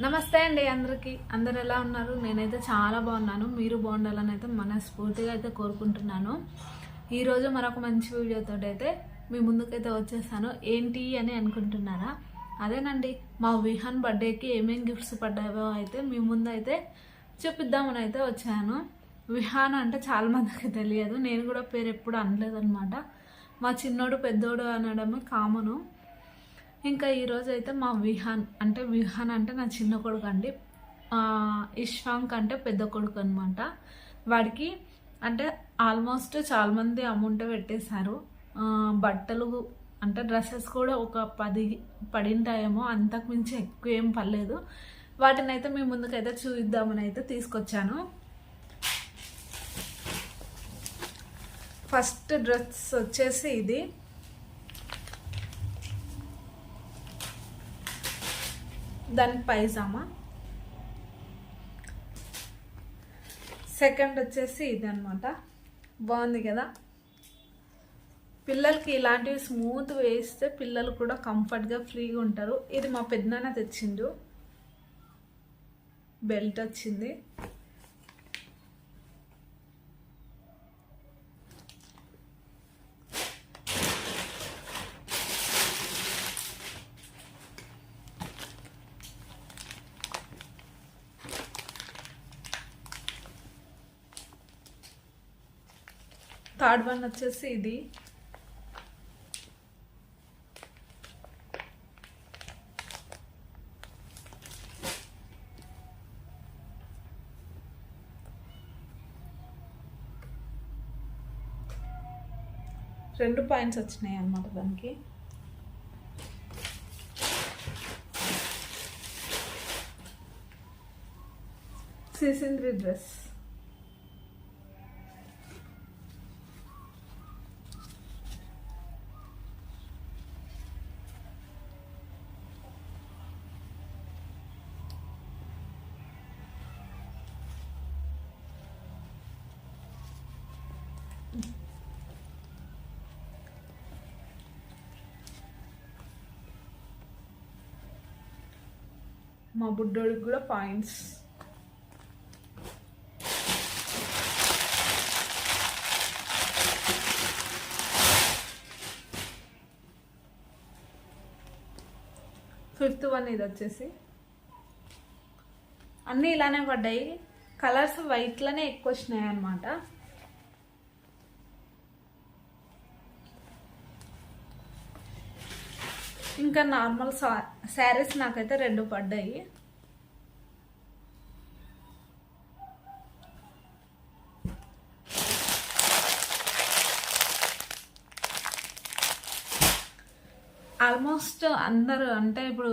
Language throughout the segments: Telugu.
నమస్తే అండి అందరికీ. అందరు ఎలా ఉన్నారు? నేనైతే చాలా బాగున్నాను. మీరు బాగుండాలని అయితే మనస్ఫూర్తిగా అయితే కోరుకుంటున్నాను. ఈరోజు మరొక మంచి వీడియోతో అయితే మీ ముందుకైతే వచ్చేసాను. ఏంటి అని అనుకుంటున్నారా? అదేనండి మా విహాన్ బర్త్డేకి ఏమేం గిఫ్ట్స్ పడ్డాయో అయితే మీ ముందు అయితే చూపిద్దామని అయితే వచ్చాను. విహాన్ అంటే చాలా మందికి తెలియదు. నేను కూడా పేరు ఎప్పుడు అనలేదన్నమాట. మా చిన్నోడు పెద్దోడు అనడమే కామను. ఇంకా ఈరోజు అయితే మా విహాన్ అంటే విహాన్ అంటే నా చిన్న కొడుకు అండి. ఇష్వాంక్ అంటే పెద్ద కొడుకు అనమాట వాడికి అంటే ఆల్మోస్ట్ చాలా మంది అమౌంట్ పెట్టేశారు. బట్టలు అంటే డ్రెస్సెస్ కూడా ఒక పది పడింటాయేమో అంతకు మించి ఎక్కువ ఏం పర్లేదు వాటిని అయితే మీ ముందుకైతే చూద్దామని అయితే తీసుకొచ్చాను. ఫస్ట్ డ్రెస్ వచ్చేసి ఇది. దాని పైజామా? సెకండ్ వచ్చేసి ఇది అనమాట బాగుంది కదా? పిల్లలకి ఇలాంటివి స్మూత్ వేస్తే పిల్లలు కూడా కంఫర్ట్గా ఫ్రీగా ఉంటారు. ఇది మా పెద్దనాన్న తెచ్చిండు. బెల్ట్ వచ్చింది. థర్డ్ వన్ వచ్చేసి ఇది. రెండు పాయింట్స్ వచ్చినాయి అన్నమాట దానికి. సీసింద్రి డ్రెస్ మా బుడ్డోడికి కూడా పాయింట్స్. ఫిఫ్త్ వన్ ఇది వచ్చేసి. అన్నీ ఇలానే పడ్డాయి. కలర్స్ వైట్లోనే ఎక్కువ వచ్చినాయి అనమాట ఇంకా నార్మల్ సా శారీస్ నాకైతే రెండు పడ్డాయి. ఆల్మోస్ట్ అందరూ అంటే ఇప్పుడు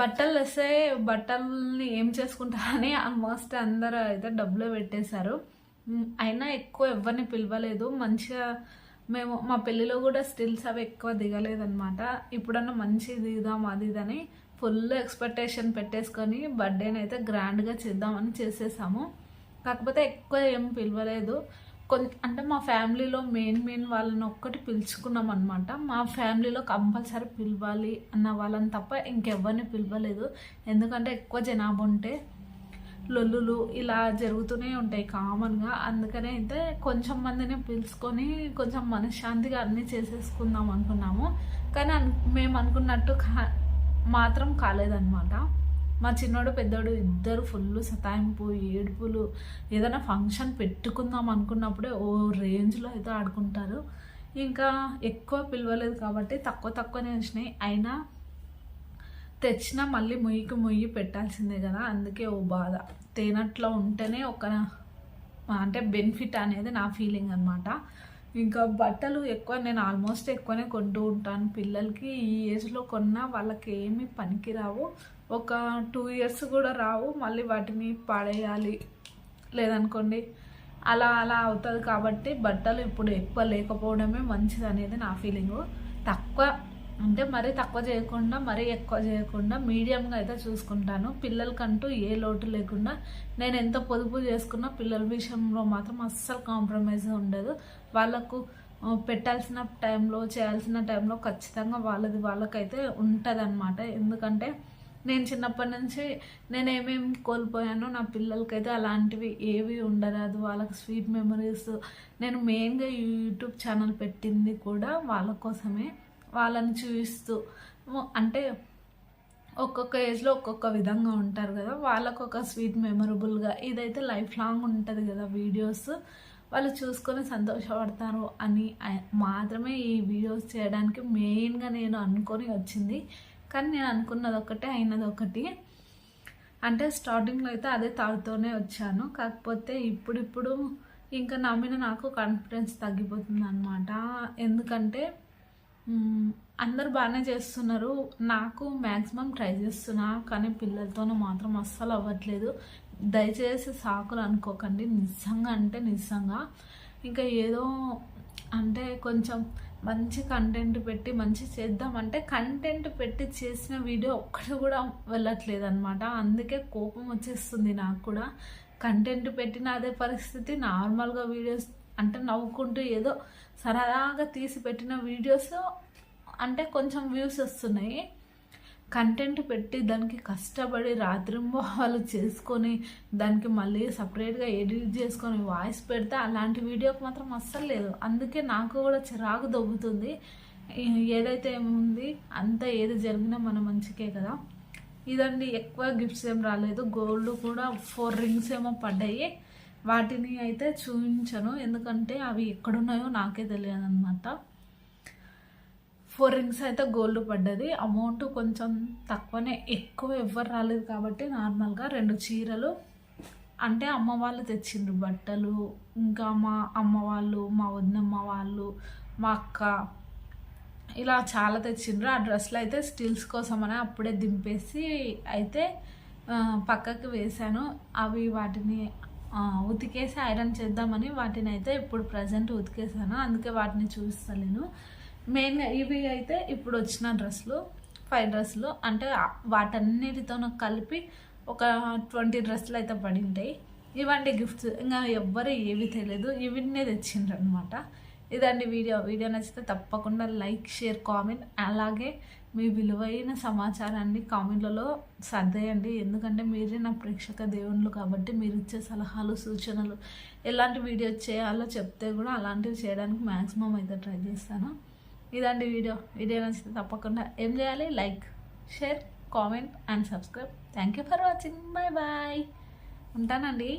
బట్టలు వస్తే బట్టల్ని ఏం చేసుకుంటారని ఆల్మోస్ట్ అందరూ అయితే డబ్బులు పెట్టేశారు. అయినా ఎక్కువ ఎవరిని పిలవలేదు. మంచిగా మేము మా పెళ్ళిలో కూడా స్టిల్స్ అవి ఎక్కువ దిగలేదనమాట ఇప్పుడన్నా మంచి దిగుదాం అది ఇదని ఫుల్ ఎక్స్పెక్టేషన్ పెట్టేసుకొని బర్త్డేని అయితే గ్రాండ్గా చేద్దామని చేసేసాము. కాకపోతే ఎక్కువ ఏం పిలవలేదు. కొంత అంటే మా ఫ్యామిలీలో మెయిన్ మెయిన్ వాళ్ళని ఒక్కటి పిలుచుకున్నాం అనమాట మా ఫ్యామిలీలో కంపల్సరీ పిలవాలి అన్న వాళ్ళని తప్ప ఇంకెవ్వరిని పిలవలేదు. ఎందుకంటే ఎక్కువ జనాభా ఉంటే లొల్లులు ఇలా జరుగుతూనే ఉంటాయి కామన్గా. అందుకనే అయితే కొంచెం మందిని పిలుచుకొని కొంచెం మనశ్శాంతిగా అన్నీ చేసేసుకుందాం అనుకున్నాము. కానీ మేము అనుకున్నట్టు కా మాత్రం కాలేదన్నమాట. మా చిన్నోడు పెద్దోడు ఇద్దరు ఫుల్ సతాయింపు ఏడుపులు ఏదైనా ఫంక్షన్ పెట్టుకుందాం అనుకున్నప్పుడే ఓ రేంజ్లో అయితే ఆడుకుంటారు. ఇంకా ఎక్కువ పిలవలేదు కాబట్టి తక్కువ తక్కువనే వచ్చినాయి అయినా తెచ్చినా మళ్ళీ ముయ్యికి ముయ్యి పెట్టాల్సిందే కదా అందుకే ఓ బాధ. తేనట్లో ఉంటేనే ఒక అంటే బెనిఫిట్ అనేది నా ఫీలింగ్ అనమాట ఇంకా బట్టలు ఎక్కువ నేను ఆల్మోస్ట్ ఎక్కువనే కొంటూ ఉంటాను. పిల్లలకి ఈ ఏజ్లో కొన్నా వాళ్ళకి ఏమి పనికిరావు. ఒక టూ ఇయర్స్ కూడా రావు. మళ్ళీ వాటిని పడేయాలి. లేదనుకోండి అలా అలా అవుతుంది కాబట్టి బట్టలు ఇప్పుడు ఎక్కువ లేకపోవడమే మంచిది అనేది నా ఫీలింగు తక్కువ అంటే మరీ తక్కువ చేయకుండా మరీ ఎక్కువ చేయకుండా మీడియంగా అయితే చూసుకుంటాను. పిల్లలకంటూ ఏ లోటు లేకుండా నేను ఎంత పొదుపు చేసుకున్నా పిల్లల విషయంలో మాత్రం అస్సలు కాంప్రమైజ్ ఉండదు. వాళ్ళకు పెట్టాల్సిన టైంలో చేయాల్సిన టైంలో ఖచ్చితంగా వాళ్ళది వాళ్ళకైతే ఉంటుంది ఎందుకంటే నేను చిన్నప్పటి నుంచి నేను ఏమేమి కోల్పోయానో నా పిల్లలకైతే అలాంటివి ఏవి ఉండరాదు. వాళ్ళకి స్వీట్ మెమరీస్ నేను మెయిన్గా యూట్యూబ్ ఛానల్ పెట్టింది కూడా వాళ్ళ కోసమే. వాళ్ళని చూపిస్తూ అంటే ఒక్కొక్క ఏజ్లో ఒక్కొక్క విధంగా ఉంటారు కదా. వాళ్ళకు ఒక స్వీట్ మెమొరబుల్గా ఇదైతే లైఫ్ లాంగ్ ఉంటుంది కదా వీడియోస్ వాళ్ళు చూసుకొని సంతోషపడతారు అని మాత్రమే ఈ వీడియోస్ చేయడానికి మెయిన్గా నేను అనుకొని వచ్చింది. కానీ నేను అనుకున్నది ఒకటే అయినది ఒకటి అంటే స్టార్టింగ్లో అయితే అదే తాగుతూనే వచ్చాను. కాకపోతే ఇప్పుడిప్పుడు ఇంకా నమ్మిన నాకు కాన్ఫిడెన్స్ తగ్గిపోతుంది అనమాట ఎందుకంటే అందరు బాగానే చేస్తున్నారు. నాకు మ్యాక్సిమం ట్రై చేస్తున్నా కానీ పిల్లలతోనూ మాత్రం అస్సలు అవ్వట్లేదు. దయచేసి సాకులు అనుకోకండి. నిజంగా అంటే నిజంగా. ఇంకా ఏదో అంటే కొంచెం మంచి కంటెంట్ పెట్టి మంచి చేద్దామంటే కంటెంట్ పెట్టి చేసిన వీడియో ఒక్కటి కూడా వెళ్ళట్లేదు అనమాట అందుకే కోపం వచ్చేస్తుంది నాకు కూడా. కంటెంట్ పెట్టిన అదే పరిస్థితి. నార్మల్గా వీడియోస్ అంటే నవ్వుకుంటూ ఏదో సరదాగా తీసి పెట్టిన వీడియోస్ అంటే కొంచెం వ్యూస్ వస్తున్నాయి. కంటెంట్ పెట్టి దానికి కష్టపడి రాత్రింబోహాలు చేసుకొని దానికి మళ్ళీ సపరేట్గా ఎడిట్ చేసుకొని వాయిస్ పెడితే అలాంటి వీడియోకి మాత్రం అస్సలు లేదు. అందుకే నాకు కూడా చిరాకు దొబ్బుతుంది ఏదైతే ఏముంది అంతా ఏది జరిగినా మన మంచికే కదా. ఇదండి ఎక్కువ గిఫ్ట్స్ ఏం రాలేదు. గోల్డ్ కూడా ఫోర్ రింగ్స్ ఏమో పడ్డాయి. వాటిని అయితే చూపించను. ఎందుకంటే అవి ఎక్కడున్నాయో నాకే తెలియదు అనమాట ఫోర్ రింగ్స్ అయితే గోల్డ్ పడ్డది. అమౌంట్ కొంచెం తక్కువనే. ఎక్కువ ఎవ్వరు రాలేదు కాబట్టి నార్మల్గా రెండు చీరలు. అంటే అమ్మ వాళ్ళు తెచ్చిండ్రు బట్టలు. ఇంకా మా అమ్మ వాళ్ళు మా వదినమ్మ వాళ్ళు మా అక్క ఇలా చాలా తెచ్చిండ్రు. ఆ డ్రెస్సులు అయితే స్టిల్స్ కోసమని అప్పుడే దింపేసి అయితే పక్కకి వేశాను. అవి వాటిని ఉతికేసి ఐరన్ చేద్దామని వాటిని అయితే ఇప్పుడు ప్రజెంట్ ఉతికేసాను. అందుకే వాటిని చూస్తలేను. మెయిన్గా ఇవి అయితే ఇప్పుడు వచ్చిన డ్రెస్సులు ఫైవ్ డ్రెస్సులు. అంటే ఆ- వాటన్నిటితో కలిపి ఒక ట్వంటీ డ్రెస్సులు అయితే పడి ఉంటాయి గిఫ్ట్స్ ఇంకా ఎవ్వరు ఏవి తెలియదు. ఇవన్నీ తెచ్చిండ్రు అనమాట ఇదండి వీడియో. వీడియో నచ్చితే తప్పకుండా లైక్ షేర్ కామెంట్. అలాగే మీ విలువైన సమాచారాన్ని కామెంట్లలో సర్దేయండి. ఎందుకంటే మీరే నా ప్రేక్షక దేవుళ్ళు కాబట్టి మీరు ఇచ్చే సలహాలు సూచనలు ఎలాంటి వీడియో చేయాలో చెప్తే కూడా అలాంటివి చేయడానికి మ్యాక్సిమం అయితే ట్రై చేస్తాను. ఇదండి వీడియో. వీడియో నచ్చితే తప్పకుండా ఏం చేయాలి? Like share comment and subscribe. Thank you for watching. Bye bye. ఉంటానండి.